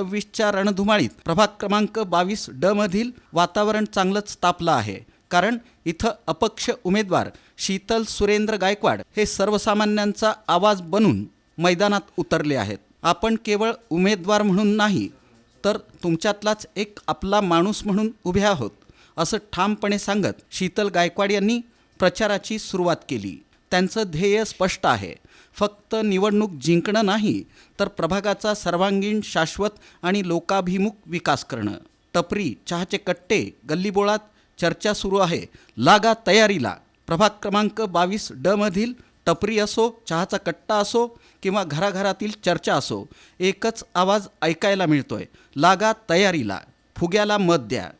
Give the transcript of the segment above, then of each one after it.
सव्वीसच्या रणधुमाळीत प्रभाग क्रमांक बावीस ड मधील वातावरण चांगलंच तापलं आहे. कारण इथं अपक्ष उमेदवार शीतल सुरेंद्र गायकवाड हे सर्वसामान्यांचा आवाज बनून मैदानात उतरले आहेत. आपण केवळ उमेदवार म्हणून नाही तर तुमच्यातलाच एक आपला माणूस म्हणून उभे आहोत असं ठामपणे सांगत शीतल गायकवाड यांनी प्रचाराची सुरुवात केली. त्यांचं ध्येय स्पष्ट आहे. फक्त निवडणूक जिंकणं नाही तर प्रभागाचा सर्वांगीण शाश्वत आणि लोकाभिमुख विकास करणं. टपरी चहाचे कट्टे गल्लीबोळात चर्चा सुरू आहे. लागा तयारीला. प्रभाग क्रमांक बावीस डमधील टपरी असो चहाचा कट्टा असो किंवा घराघरातील चर्चा असो एकच आवाज ऐकायला मिळतोय. लागा तयारीला. फुग्याला मत द्या.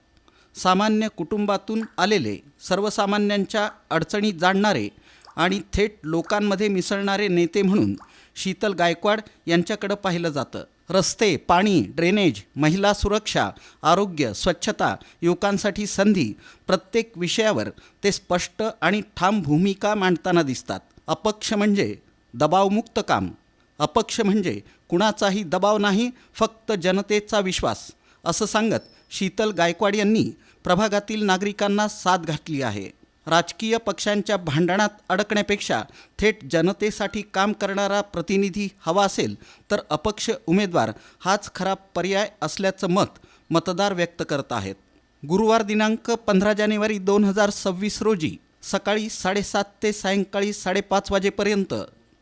सामान्य कुटुंबातून आलेले सर्वसामान्यांच्या अडचणी जाणणारे आणि थेट लोकांमध्ये मिसळणारे नेते म्हणून शीतल गायकवाड यांच्याकडं पाहिलं जातं. रस्ते पाणी ड्रेनेज महिला सुरक्षा आरोग्य स्वच्छता युवकांसाठी संधी प्रत्येक विषयावर ते स्पष्ट आणि ठाम भूमिका मांडताना दिसतात. अपक्ष म्हणजे दबावमुक्त काम. अपक्ष म्हणजे कुणाचाही दबाव नाही फक्त जनतेचा विश्वास. असं सांगत शीतल गायकवाड यांनी प्रभागातील नागरिकांना साथ घातली आहे. राजकीय पक्षांच्या भांडणात अडकण्यापेक्षा थेट जनतेसाठी काम करणारा प्रतिनिधी हवा असेल तर अपक्ष उमेदवार हाच खरा पर्याय असल्याचं मत मतदार व्यक्त करत आहेत. गुरुवार दिनांक पंधरा जानेवारी दोन हजार सव्वीस रोजी सकाळी साडेसात ते सायंकाळी साडेपाच वाजेपर्यंत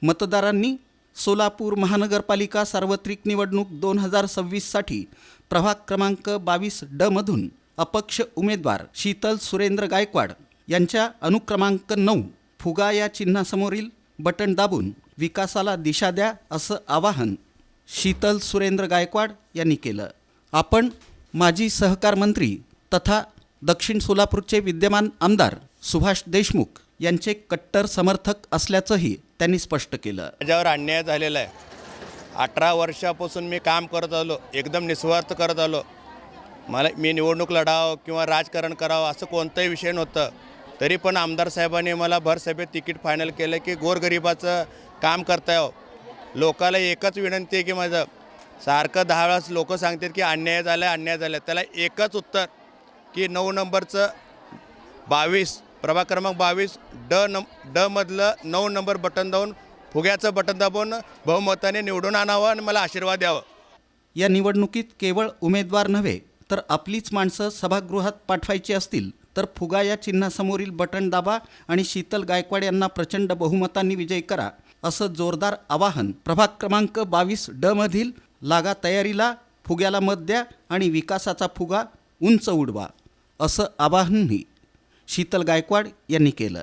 मतदारांनी सोलापूर महानगरपालिका सार्वत्रिक निवडणूक दोन हजार सव्वीससाठी प्रभाग क्रमांक बावीस डमधून अपक्ष उमेदवार शीतल सुरेंद्र गायकवाड यांच्या अनुक्रमांक नऊ फुगा या चिन्हासमोरील बटन दाबून विकासाला दिशा द्या असं आवाहन शीतल सुरेंद्र गायकवाड यांनी केलं. आपण माजी सहकार मंत्री तथा दक्षिण सोलापूरचे विद्यमान आमदार सुभाष देशमुख यांचे कट्टर समर्थक असल्याचंही त्यांनी स्पष्ट केलं. माझ्यावर अन्याय झालेला आहे. अठरा वर्षापासून मी काम करत आलो एकदम निस्वार्थ करत आलो. मला मी निवडणूक लढावं किंवा राजकारण करावं असं कोणताही विषय नव्हतं. तरी पण आमदार साहेबांनी मला भरसभेत तिकीट फायनल केलं की गोरगरिबाचं काम करता यावं हो. लोकाला एकच विनंती आहे की माझं सारखं दहा वेळास लोक सांगतात की अन्याय झाला आहे अन्याय झाला आहे त्याला एकच उत्तर की नऊ नंबरचं बावीस प्रभाग क्रमांक बावीस ड नम डमधलं नऊ नंबर बटन दाबून फुग्याचं बटन दाबून बहुमताने निवडून आणावं आणि मला आशीर्वाद द्यावं. या निवडणुकीत केवळ उमेदवार नव्हे तर आपलीच माणसं सभागृहात पाठवायची असतील. तर फुगा या चिन्हासमोरील बटन दाबा आणि शीतल गायकवाड यांना प्रचंड बहुमतांनी विजय करा. असं जोरदार आवाहन प्रभाग क्रमांक बावीस ड मधील लागा तयारीला फुग्याला मत द्या आणि विकासाचा फुगा उंच उडवा. असं आवाहनही शीतल गायकवाड यांनी केलं.